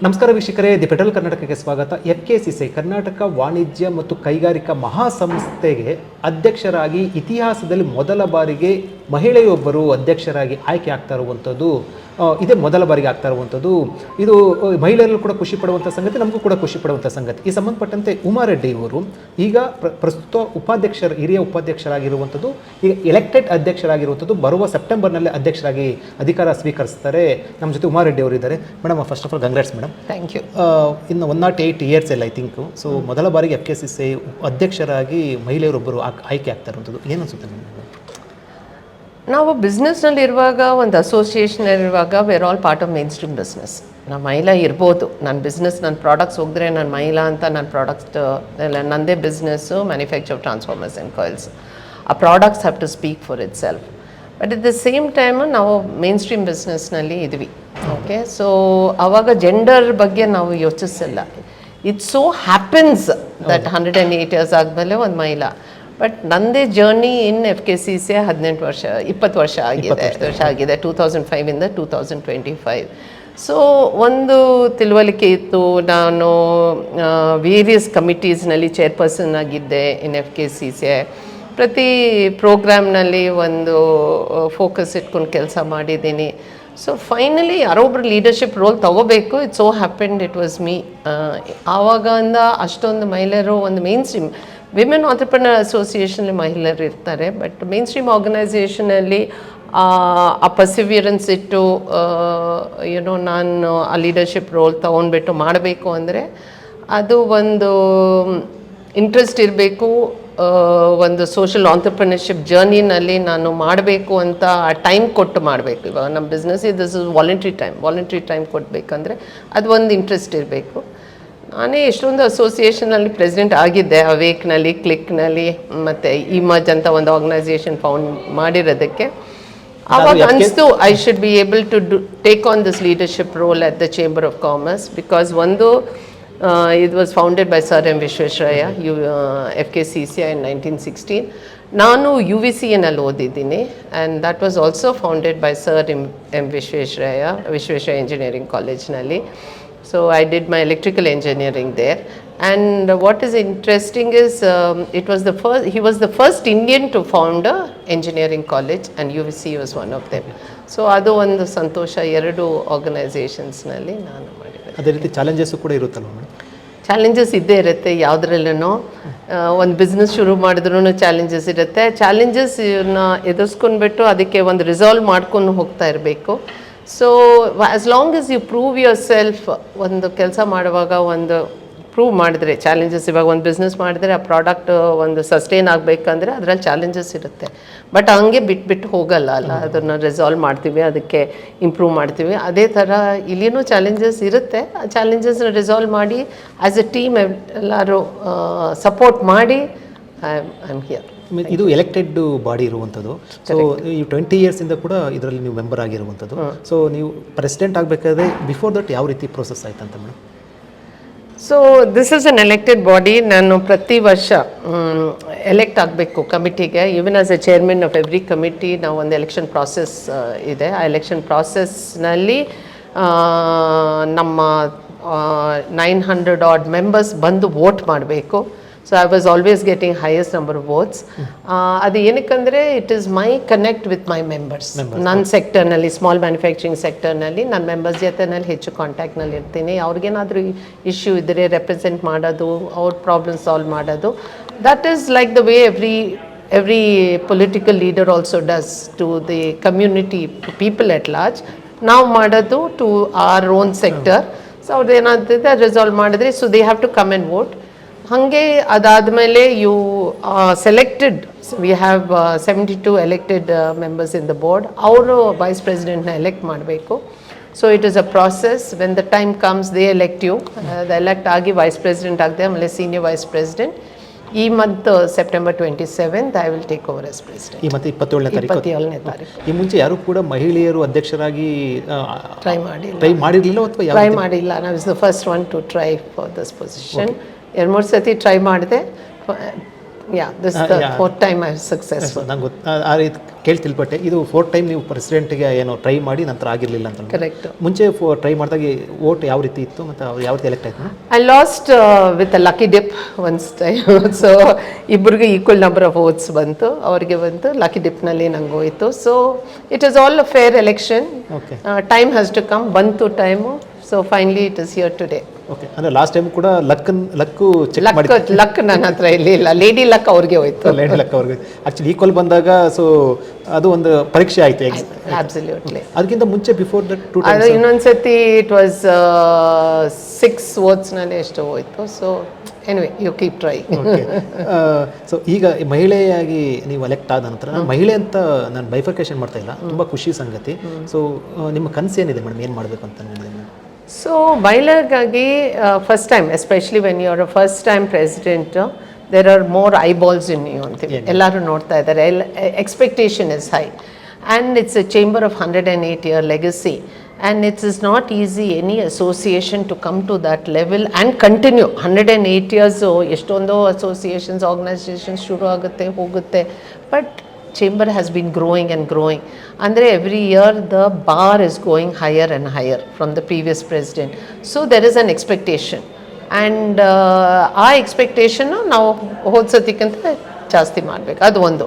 ನಮಸ್ಕಾರ ವೀಕ್ಷಕರೇ, the petrol ಕರ್ನಾಟಕಕ್ಕೆ ಸ್ವಾಗತ. F K C C Karnataka ವಾಣಿಜ್ಯ ಮತ್ತು ಕೈಗಾರಿಕಾ ಮಹಾಸಂಸ್ಥೆಗೆ ಅಧ್ಯಕ್ಷರಾಗಿ ಇತಿಹಾಸದಲ್ಲಿ ಮೊದಲ ಬಾರಿಗೆ ಮಹಿಳೆಯೊಬ್ಬರು ಅಧ್ಯಕ್ಷರಾಗಿ ಆಯ್ಕೆ ಆಗ್ತಾ ಇರುವಂಥದ್ದು ಇದೇ ಮೊದಲ ಬಾರಿಗೆ ಆಗ್ತಾ ಇರುವಂಥದ್ದು. ಇದು ಮಹಿಳೆಯರಲ್ಲೂ ಕೂಡ ಖುಷಿ ಪಡುವಂಥ ಸಂಗತಿ ನಮಗೂ ಕೂಡ ಖುಷಿ ಪಡುವಂಥ ಸಂಗತಿ. ಈ ಸಂಬಂಧಪಟ್ಟಂತೆ ಉಮಾರೆಡ್ಡಿ ಇವರು ಈಗ ಪ್ರ- ಪ್ರಸ್ತುತ ಉಪಾಧ್ಯಕ್ಷರ ಹಿರಿಯ ಉಪಾಧ್ಯಕ್ಷರಾಗಿರುವಂಥದ್ದು ಈಗ ಎಲೆಕ್ಟೆಡ್ ಅಧ್ಯಕ್ಷರಾಗಿರುವಂಥದ್ದು ಬರುವ ಸೆಪ್ಟೆಂಬರ್ನಲ್ಲಿ ಅಧ್ಯಕ್ಷರಾಗಿ ಅಧಿಕಾರ ಸ್ವೀಕರಿಸ್ತಾರೆ. ನಮ್ಮ ಜೊತೆ ಉಮಾರೆಡ್ಡಿ ಅವರು ಇದ್ದಾರೆ. Madam first of all congrats madam. Thank you ಇನ್ನು ಒನ್ ನಾಟ್ ಏಯ್ಟ್ ಇಯರ್ಸ್ ಎಲ್ಲ ಐ ಥಿಂಕು ಸೊ ಮೊದಲ ಬಾರಿಗೆ ಎಫ್ ಕೆ ಸಿ ಸಿ ಅಧ್ಯಕ್ಷರಾಗಿ ಮಹಿಳೆಯರೊಬ್ಬರು ಆಯ್ಕೆ ಆಗ್ತಾ ಇರುವಂಥದ್ದು. ಏನು ಅನಿಸುತ್ತೆ ನಿಮಗೆ? ನಾವು ಬಿಸ್ನೆಸ್ನಲ್ಲಿ ಇರುವಾಗ ಒಂದು ಅಸೋಸಿಯೇಷನ್ ಇರುವಾಗ where all part of mainstream business ನಾವು ಮಹಿಳಾ ಇರ್ಬೋದು. ನನ್ನ ಬಿಸ್ನೆಸ್ ನನ್ನ ಪ್ರಾಡಕ್ಟ್ಸ್ ಹೋಗಿದ್ರೆ ನಾನು ಮಹಿಳಾ ಅಂತ ನನ್ನ ಪ್ರಾಡಕ್ಟ್ ಎಲ್ಲ ನನ್ನದೇ business manufacture transformers and coils ಆ products have to speak for itself but at the same time ನಾವು ಮೇನ್ ಸ್ಟ್ರೀಮ್ ಬಿಸ್ನೆಸ್ನಲ್ಲಿ ಇದ್ವಿ. ಓಕೆ ಸೊ ಅವಾಗ ಜೆಂಡರ್ ಬಗ್ಗೆ ನಾವು ಯೋಚಿಸಿಲ್ಲ. It so happens that hundred and eight years ಆದಮೇಲೆ ಒಂದು ಮಹಿಳಾ. ಬಟ್ ನಂದೇ journey in F K C C ಹದಿನೆಂಟು ವರ್ಷ ಇಪ್ಪತ್ತು ವರ್ಷ ಆಗಿದೆ. ವರ್ಷ. ಆಗಿದೆ two thousand ಫೈವಿಂದ two thousand twenty five so ಒಂದು ತಿಳುವಳಿಕೆ ಇತ್ತು. ನಾನು ವೇರಿಯಸ್ ಕಮಿಟೀಸ್ನಲ್ಲಿ ಚೇರ್ಪರ್ಸನ್ ಆಗಿದ್ದೆ in F K C C ಪ್ರತಿ ಪ್ರೋಗ್ರಾಮ್ನಲ್ಲಿ ಒಂದು ಫೋಕಸ್ ಇಟ್ಕೊಂಡು ಕೆಲಸ ಮಾಡಿದ್ದೀನಿ. ಸೊ ಫೈನಲಿ ಯಾರೋ ಒಬ್ರು ಲೀಡರ್ಶಿಪ್ ರೋಲ್ ತಗೋಬೇಕು it so happened it was me ಆವಾಗಿಂದ ಅಷ್ಟೊಂದು ಮಹಿಳೆಯರು ಒಂದು mainstream women entrepreneur association ಮಹಿಳೆಯರು ಇರ್ತಾರೆ ಬಟ್ ಮೇನ್ ಸ್ಟ್ರೀಮ್ ಆರ್ಗನೈಸೇಷನಲ್ಲಿ ಆ ಪರ್ಸಿವಿಯರೆನ್ಸ್ ಇಟ್ಟು ಏನೋ ನಾನು ಆ ಲೀಡರ್ಶಿಪ್ ರೋಲ್ ತೊಗೊಂಡ್ಬಿಟ್ಟು ಮಾಡಬೇಕು ಅಂದರೆ ಅದು ಒಂದು ಇಂಟ್ರೆಸ್ಟ್ ಇರಬೇಕು ಒಂದು ಸೋಷಲ್ ಆಂಟರ್ಪ್ರಿನರ್ಶಿಪ್ ಜರ್ನಿನಲ್ಲಿ ನಾನು ಮಾಡಬೇಕು ಅಂತ ಟೈಮ್ ಕೊಟ್ಟು ಮಾಡಬೇಕು. ಇವಾಗ ನಮ್ಮ business this is voluntary time voluntary time ಕೊಡಬೇಕಂದ್ರೆ ಅದು ಒಂದು ಇಂಟ್ರೆಸ್ಟ್ ಇರಬೇಕು. ನಾನೇ ಎಷ್ಟೊಂದು ಅಸೋಸಿಯೇಷನಲ್ಲಿ ಪ್ರೆಸಿಡೆಂಟ್ ಆಗಿದ್ದೆ ಅವೇಕ್ನಲ್ಲಿ ಕ್ಲಿಕ್ನಲ್ಲಿ ಮತ್ತು ಇಮಜ್ ಅಂತ ಒಂದು ಆರ್ಗನೈಸೇಷನ್ ಫೌಂಡ್ ಮಾಡಿರೋದಕ್ಕೆ. ಅವಾಗ ಅನಿಸ್ತು I should be able to do take on this leadership role at the chamber of commerce because ಒಂದು ಇದು was founded by sir M Visvesvaraya you F K C C I nineteen sixteen ನಾನು U V C ಎನಲ್ಲಿ ಓದಿದ್ದೀನಿ and that was also founded by sir M M Visvesvaraya Visvesvara engineering ಕಾಲೇಜ್ನಲ್ಲಿ So I did my electrical engineering there. And what is interesting is um, it was the first, he was the first Indian to found a engineering college and UVC was one of them. So ಅದು ಒಂದು ಸಂತೋಷ ಎರಡು ಆರ್ಗನೈಸೇಷನ್ಸ್ನಲ್ಲಿ ನಾನು ಮಾಡಿದೆ ಅದೇ ರೀತಿ challenges ಕೂಡ ಇರುತ್ತಲ್ಲ madam challenges ಇದ್ದೇ ಇರುತ್ತೆ ಯಾವುದ್ರಲ್ಲೂ ಒಂದು ಬಿಸ್ನೆಸ್ ಶುರು ಮಾಡಿದ್ರೂ ಚಾಲೆಂಜಸ್ ಇರುತ್ತೆ ಚಾಲೆಂಜಸ್ ಎದುರಿಸ್ಕೊಂಡ್ಬಿಟ್ಟು ಅದಕ್ಕೆ ಒಂದು ರಿಸಾಲ್ವ್ ಮಾಡ್ಕೊಂಡು ಹೋಗ್ತಾ ಇರಬೇಕು so as long as you prove yourself ಒಂದು ಕೆಲಸ ಮಾಡುವಾಗ ಒಂದು ಪ್ರೂವ್ ಮಾಡಿದ್ರೆ ಚಾಲೆಂಜಸ್ ಇವಾಗ ಒಂದು ಬಿಸ್ನೆಸ್ ಮಾಡಿದ್ರೆ ಆ ಪ್ರಾಡಕ್ಟ್ ಒಂದು ಸಸ್ಟೈನ್ ಆಗಬೇಕಂದ್ರೆ ಅದರಲ್ಲಿ ಚಾಲೆಂಜಸ್ ಇರುತ್ತೆ. ಬಟ್ ಹಂಗೆ ಬಿಟ್ಬಿಟ್ಟು ಹೋಗಲ್ಲ ಅಲ್ಲ? ಅದನ್ನು ರಿಸಾಲ್ವ್ ಮಾಡ್ತೀವಿ ಅದಕ್ಕೆ ಇಂಪ್ರೂವ್ ಮಾಡ್ತೀವಿ. ಅದೇ ಥರ ಇಲ್ಲಿನೂ ಚಾಲೆಂಜಸ್ ಇರುತ್ತೆ. ಆ ಚಾಲೆಂಜಸ್ನ ರೆಸಾಲ್ವ್ ಮಾಡಿ ಆ್ಯಸ್ ಎ ಟೀಮ್ ಎಲ್ಲರೂ ಸಪೋರ್ಟ್ ಮಾಡಿ ಐ ಆಮ್ ಹಿಯರ್ ಇದು ಎಲೆಕ್ಟೆಡ್ ಬಾಡಿ ಇರುವಂಥದ್ದು. ಸೊ ಈ ಟ್ವೆಂಟಿ ಇಯರ್ಸಿಂದ ಕೂಡ ಇದರಲ್ಲಿ ನೀವು ಮೆಂಬರ್ ಆಗಿರುವಂಥದ್ದು. ಸೊ ನೀವು ಪ್ರೆಸಿಡೆಂಟ್ ಆಗಬೇಕಾದ್ರೆ ಬಿಫೋರ್ ದಟ್ ಯಾವ ರೀತಿ ಪ್ರೋಸೆಸ್ ಆಯ್ತಂತ madam? So this is an elected body ನಾನು ಪ್ರತಿ ವರ್ಷ ಎಲೆಕ್ಟ್ ಆಗಬೇಕು ಕಮಿಟಿಗೆ. Even as a chairman of every committee ನಾವು ಒಂದು ಎಲೆಕ್ಷನ್ ಪ್ರಾಸೆಸ್ ಇದೆ. ಆ ಎಲೆಕ್ಷನ್ ಪ್ರಾಸೆಸ್ನಲ್ಲಿ ನಮ್ಮ ನೈನ್ ಹಂಡ್ರೆಡ್ ಆಡ್ ಮೆಂಬರ್ಸ್ ಬಂದು ವೋಟ್ ಮಾಡಬೇಕು. So I was always getting highest number of votes ಅದು ಏನಕ್ಕಂದರೆ it is my connect with my members ನನ್ನ ಸೆಕ್ಟರ್ನಲ್ಲಿ ಸ್ಮಾಲ್ ಮ್ಯಾನುಫ್ಯಾಕ್ಚರಿಂಗ್ ಸೆಕ್ಟರ್ನಲ್ಲಿ ನನ್ನ ಮೆಂಬರ್ಸ್ ಜೊತೆನಲ್ಲಿ ಹೆಚ್ಚು ಕಾಂಟ್ಯಾಕ್ಟ್ನಲ್ಲಿ ಇರ್ತೀನಿ. ಅವ್ರಿಗೇನಾದರೂ ಇಶ್ಯೂ ಇದ್ದರೆ ರೆಪ್ರೆಸೆಂಟ್ ಮಾಡೋದು ಅವ್ರ ಪ್ರಾಬ್ಲಮ್ ಸಾಲ್ವ್ ಮಾಡೋದು. That is like the way every every political leader also does to the community people at large ನಾವು ಮಾಡೋದು to our own sector so ಅವ್ರದ್ದು ಏನಾಗ್ತದೆ ರಿಸಾಲ್ವ್ ಮಾಡಿದ್ರೆ so they have to come and vote ಹಾಗೆ ಅದಾದಮೇಲೆ you selected we have seventy two elected members in the board ಅವರು vice ಪ್ರೆಸಿಡೆಂಟ್ನ elect ಮಾಡಬೇಕು. So it is a process when the time comes they elect you the elect ಆಗಿ vice president ಆಗದೆ ಆಮೇಲೆ senior vice president ಈ month September twenty seventh I will take over as president ಈ ಮತ್ತೆ ಇಪ್ಪತ್ತೇಳನೇ ತಾರೀಕು. ಇಪ್ಪತ್ತೇಳನೇ ಈ ಮುಂಚೆ ಯಾರು ಕೂಡ ಮಹಿಳೆಯರು ಅಧ್ಯಕ್ಷರಾಗಿ ಟ್ರೈ ಮಾಡಿ ಟ್ರೈ ಮಾಡಿರಲಿಲ್ಲ ಅಥವಾ ಟ್ರೈ ಮಾಡಿಲ್ಲ. ನಾವು is the first one to try for this position ಎರಡು ಮೂರು ಸತಿ ಟ್ರೈ ಮಾಡಿದೆ. Yeah this. Fourth time I success ನಂಗೆ ಗೊತ್ತು ಆ- ರೀತಿ ಕೇಳಿ ತಿಳ್ಪಟ್ಟೆ ಇದು ಫೋರ್ ಟೈಮ್ ನೀವು ಪ್ರೆಸಿಡೆಂಟ್ಗೆ ಏನೋ ಟ್ರೈ ಮಾಡಿ ನಂತರ ಆಗಿರಲಿಲ್ಲ ಅಂತ ಕರೆಕ್ಟ್ ಮುಂಚೆ ಟ್ರೈ ಮಾಡಿದಾಗ ಓಟ್ ಯಾವ ರೀತಿ ಇತ್ತು ಮತ್ತು ಅವ್ರು ಯಾವ ರೀತಿ ಎಲೆಕ್ಟ್ ಆಯ್ತು? I lost with a lucky dip once time so ಇಬ್ಬರಿಗೆ ಈಕ್ವಲ್ ನಂಬರ್ ಆಫ್ ಓಟ್ಸ್ ಬಂತು. ಅವರಿಗೆ ಬಂತು. ಲಕ್ಕಿ ಡಿಪ್ನಲ್ಲಿ ನಂಗೆ ಹೋಯಿತು. So it is all a fair election time has to come ಬಂತು time so finally it is here today okay ಅಂದರೆ last time ಕೂಡ ಲಕ್ ಲಕ್ಕು ಚೆಕ್ ಲಕ್ ಮಾಡಿ ಲಕ್ ನನ್ನ ಹತ್ರ ಇರಲಿಲ್ಲ. ಲೇಡಿ ಲಕ್ ಅವ್ರಿಗೆ ಹೋಯ್ತು. ಲೇಡಿ ಲಕ್ ಅವ್ರಿಗೆ. ಆ್ಯಕ್ಚುಲಿ ಈಕ್ವಲ್ ಬಂದಾಗ ಸೊ ಅದು ಒಂದು ಪರೀಕ್ಷೆ ಆಯಿತು ಅಬ್ಸಲ್ಯೂಟ್ಲಿ ಅದಕ್ಕಿಂತ ಮುಂಚೆ ಬಿಫೋರ್ ದಟ್ ಟು ಅದು ಇನ್ನೊಂದ್ಸತಿ ಇಟ್ ವಾಸ್ ಸಿಕ್ಸ್ ವರ್ಡ್ಸ್ನಲ್ಲಿ ಎಷ್ಟು ಹೋಯ್ತು. So anyway you keep try so ಈಗ ಮಹಿಳೆಯಾಗಿ ನೀವು ಎಲೆಕ್ಟ್ ಆದ ನಂತರ ಮಹಿಳೆ ಅಂತ ನಾನು ಬೈಫರ್ಕೇಶನ್ ಮಾಡ್ತಾ ಇಲ್ಲ. ತುಂಬ ಖುಷಿ ಸಂಗತಿ. ಸೊ ನಿಮ್ಮ ಕನಸು ಏನಿದೆ ಮೇಡಮ್ ಏನು ಮಾಡಬೇಕು ಅಂತ madam so ಮಹಿಳೆಗಾಗಿ first time especially when you are first time president there are more eyeballs in you ಅಂತೀವಿ ಎಲ್ಲರೂ ನೋಡ್ತಾ ಇದ್ದಾರೆ. ಎಲ್ಲ expectation is high and it's a chamber of hundred and eight year legacy and it's is not easy any association to come to that level and continue hundred and eight years ಎಷ್ಟೊಂದೋ associations organisations ಶುರು ಆಗುತ್ತೆ ಹೋಗುತ್ತೆ. But chamber has been growing and growing. Andre every year the bar is going higher and higher from the previous president. So there is an expectation. And uh, ಆ ಎಕ್ಸ್ಪೆಕ್ಟೇಷನ್ನು ನಾವು ಹೋದ ಸತಿಕ್ಕಿಂತ ಜಾಸ್ತಿ ಮಾಡಬೇಕು ಅದು ಒಂದು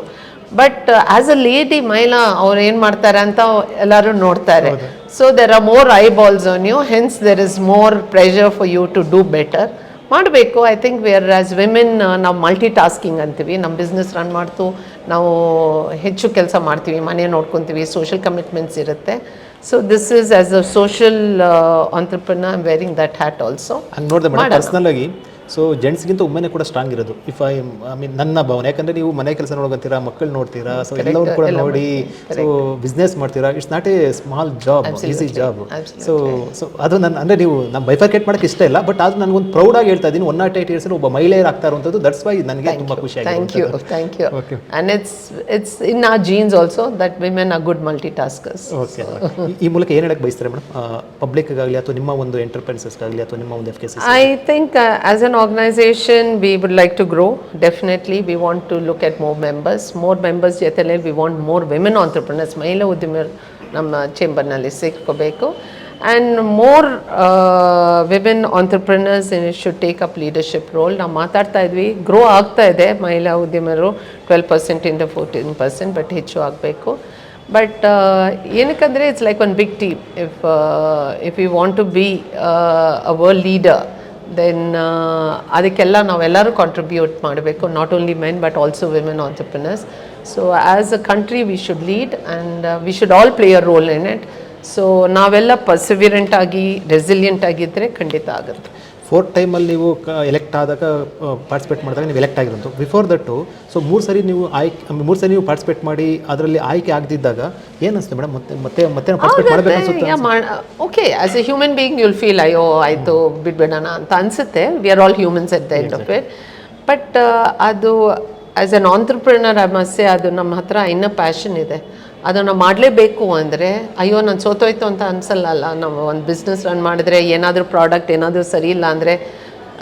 ಬಟ್ ಆ್ಯಸ್ ಅ ಲೇಡಿ ಮಹಿಳಾ ಅವ್ರು ಏನು ಮಾಡ್ತಾರೆ ಅಂತ ಎಲ್ಲರೂ ನೋಡ್ತಾರೆ so there are more eye balls on you hence there is more pressure for you to do better ಮಾಡಬೇಕು. I think we are as women ನಾವು ಮಲ್ಟಿ ಟಾಸ್ಕಿಂಗ್ ಅಂತೀವಿ. ನಮ್ಮ ಬಿಸ್ನೆಸ್ ರನ್ ಮಾಡ್ತು. ನಾವು ಹೆಚ್ಚು ಕೆಲಸ ಮಾಡ್ತೀವಿ. ಮನೆ ನೋಡ್ಕೊತೀವಿ. ಸೋಷಿಯಲ್ ಕಮಿಟ್ಮೆಂಟ್ಸ್ ಇರುತ್ತೆ. So this is as a social entrepreneur wearing that hat also ನೋಡಿದೆ ಪರ್ಸ್ನಲ್ ಆಗಿ ಸೊ ಜೆಂಟ್ಸ್ಗಿಂತ ಒಮ್ಮೆನೇ ಕೂಡ ಸ್ಟ್ರಾಂಗ್ ಇರೋದು. ಇಫ್ ಐ ಐ ಮೀನ್ ನನ್ನ ಭಾವನೆ. ಯಾಕಂದ್ರೆ ನೀವು ಮನೆ ಕೆಲಸ ನೋಡ್ಕೊಂತೀರಾ ಮಕ್ಕಳು ನೋಡ್ತೀರಾ ಸೊ ಎಲ್ಲರೂ ಕೂಡ ನೋಡಿ ಸೊ ಬಿಸ್ನೆಸ್ ಮಾಡ್ತೀರಾ it's not a small job easy job so so ಅದು ನನ್ನ ಅಂದರೆ ನೀವು ನಮ್ಮ ಬೈಫರ್ಕೇಟ್ ಮಾಡೋಕ್ಕೆ ಇಷ್ಟ ಇಲ್ಲ ಬಟ್ ಅದು ನನಗೊಂದು ಪ್ರೌಡಾಗಿ ಹೇಳ್ತಾ ಇದ್ದೀನಿ ಒನ್ ನಾಟ್ ಏಟ್ ಇಯರ್ಸ್ ಒಬ್ಬ ಮಹಿಳೆಯರು ಆಗ್ತಾ ಇರುವಂಥದ್ದು ದಟ್ಸ್ ವೈ ನನಗೆ ತುಂಬ ಖುಷಿ thank you thank you. And it's it's in our genes also that women are good multitaskers okay ಈ ಮೂಲಕ ಏನು ಹೇಳಕ್ಕೆ ಬಯಸ್ತಾರೆ ಮೇಡಮ್ ಪಬ್ಲಿಕ್ಗಾಗಲಿ ಅಥವಾ ನಿಮ್ಮ ಒಂದು ಎಂಟರ್ಪ್ರೈಸಸ್ಗಾಗಲಿ ಅಥವಾ ನಿಮ್ಮ ಒಂದು F K C I think as as an organization, we would like to grow. Definitely, we want to look at more members. More members ಜೊತೆಲಿ we want more women entrepreneurs, ಮಹಿಳಾ ಉದ್ಯಮಿಗಳು ನಮ್ಮ ಚೇಂಬರ್ನಲ್ಲಿ ಸಿಕ್ಕೋಬೇಕು and more women entrepreneurs should take up leadership role ನಾವು ಮಾತಾಡ್ತಾ ಇದ್ವಿ grow ಆಗ್ತಾ ಇದೆ. ಮಹಿಳಾ ಉದ್ಯಮರು ಟ್ವೆಲ್ ಪರ್ಸೆಂಟಿಂದ ಫೋರ್ಟೀನ್ ಪರ್ಸೆಂಟ್ ಬಟ್ ಹೆಚ್ಚು ಆಗಬೇಕು. But ಏನಕ್ಕಂದರೆ it's like one big team if if you want to be a world leader then ಅದಕ್ಕೆಲ್ಲ ನಾವೆಲ್ಲರೂ ಕಾಂಟ್ರಿಬ್ಯೂಟ್ ಮಾಡಬೇಕು. Not only men but also women entrepreneurs so as a country we should lead and we should all play a role in it so ನಾವೆಲ್ಲ perseverant ಆಗಿ resilient ಆಗಿದ್ದರೆ ಖಂಡಿತ ಆಗುತ್ತೆ. Fourth ಟೈಮಲ್ಲಿ ನೀವು ಎಲೆಕ್ಟ್ ಆದಾಗ ಪಾರ್ಟಿಸಿಪೇಟ್ ಮಾಡಿದಾಗ ನೀವು ಎಲೆಕ್ಟ್ ಆಗಿರೋದು ಬಿಫೋರ್ ದಟ್ಟು ಸೊ ಮೂರು ಸರಿ ನೀವು ಆಯ್ಕೆ ಮೂರು ಸರಿ ನೀವು ಪಾರ್ಟಿಸಿಪೇಟ್ ಮಾಡಿ ಅದರಲ್ಲಿ ಆಯ್ಕೆ ಆಗದಿದ್ದಾಗ ಏನು ಅನಿಸುತ್ತೆ ಮೇಡಮ್ ಮತ್ತೆ ಮತ್ತೆ ಮತ್ತೆ ಪಾರ್ಟಿಸಿಪೇಟ್ ಮಾಡಬೇಕು ಅನ್ಸುತ್ತೆ okay as a human being you'll feel ಅಯ್ಯೋ ಆಯಿತು ಬಿಡ್ಬೇಡಣ ಅಂತ ಅನಿಸುತ್ತೆ. We are all humans at the end of it but ಅದು ಆ್ಯಸ್ ಎನ್ ಆಂಟ್ರಪ್ರಿನರ್ ಮಸ್ಸೆ ಅದು ನಮ್ಮ ಹತ್ರ ಇನ್ನೂ ಪ್ಯಾಷನ್ ಇದೆ. ಅದನ್ನು ಮಾಡಲೇಬೇಕು ಅಂದರೆ ಅಯ್ಯೋ ನಾನು ಸೋತೋಯ್ತು ಅಂತ ಅನ್ಸಲ್ಲ ಅಲ್ಲ ನಾವು ಒಂದು ಬಿಸ್ನೆಸ್ ರನ್ ಮಾಡಿದ್ರೆ ಏನಾದರೂ ಪ್ರಾಡಕ್ಟ್ ಏನಾದರೂ ಸರಿ ಇಲ್ಲ ಅಂದರೆ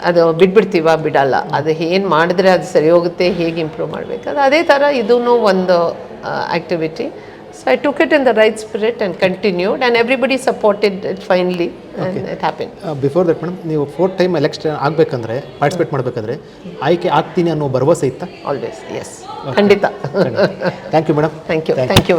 ಅದು ಬಿಟ್ಬಿಡ್ತೀವ? ಬಿಡಲ್ಲ. ಅದು ಏನು ಮಾಡಿದ್ರೆ ಅದು ಸರಿ ಹೋಗುತ್ತೆ ಹೇಗೆ ಇಂಪ್ರೂವ್ ಮಾಡಬೇಕು? ಅದು ಅದೇ ಥರ ಇದೂ ಒಂದು activity so I took it in the right spirit and continued and everybody supported it finally and it happen before that madam ನೀವು ಫೋರ್ತ್ ಟೈಮ್ ಎಲೆಕ್ಷನ್ ಆಗಬೇಕಂದ್ರೆ ಪಾರ್ಟಿಸಿಪೇಟ್ ಮಾಡಬೇಕಂದ್ರೆ ಆಯ್ಕೆ ಆಗ್ತೀನಿ ಅನ್ನೋ ಭರವಸೆ ಇತ್ತಾ? ಆಲ್ವೇಸ್ ಎಸ್ ಖಂಡಿತ. Thank you madam thank you thank you